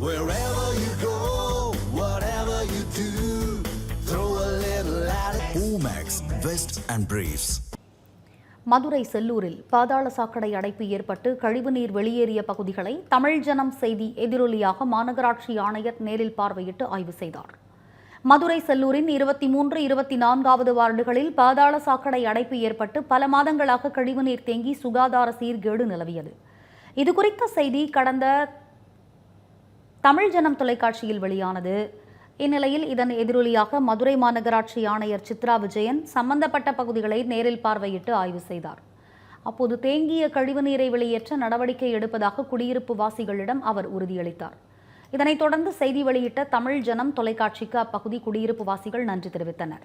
Wherever you go, whatever you do, throw a little at it. Omax, Vest and Briefs. Madurai செல்லூரில் பாதாள சாக்கடை அடைப்பு ஏற்பட்டு கழிவுநீர் வெளியேறிய பகுதிகளை தமிழ் ஜனம் செய்தி எதிரொலியாக மாநகராட்சி ஆணையர் நேரில் பார்வையிட்டு ஆய்வு செய்தார் மதுரை செல்லூரின் இருபத்தி மூன்று இருபத்தி நான்காவது வார்டுகளில் பாதாள சாக்கடை அடைப்பு ஏற்பட்டு பல மாதங்களாக கழிவுநீர் தேங்கி சுகாதார சீர்கேடு நிலவியது இதுகுறித்த செய்தி கடந்த தமிழ் ஜனம் தொலைக்காட்சியில் வெளியானது. இந்நிலையில் இதன் எதிரொலியாக மதுரை மாநகராட்சி ஆணையர் சித்ரா விஜயன் சம்பந்தப்பட்ட பகுதிகளை நேரில் பார்வையிட்டு ஆய்வு செய்தார். அப்போது தேங்கிய கழிவுநீரை வெளியேற்ற நடவடிக்கை எடுப்பதாக குடியிருப்பு வாசிகளிடம் அவர் உறுதியளித்தார். இதனைத் தொடர்ந்து செய்தி வெளியிட்ட தமிழ் ஜனம் தொலைக்காட்சிக்கு அப்பகுதி குடியிருப்பு வாசிகள் நன்றி தெரிவித்தனர்.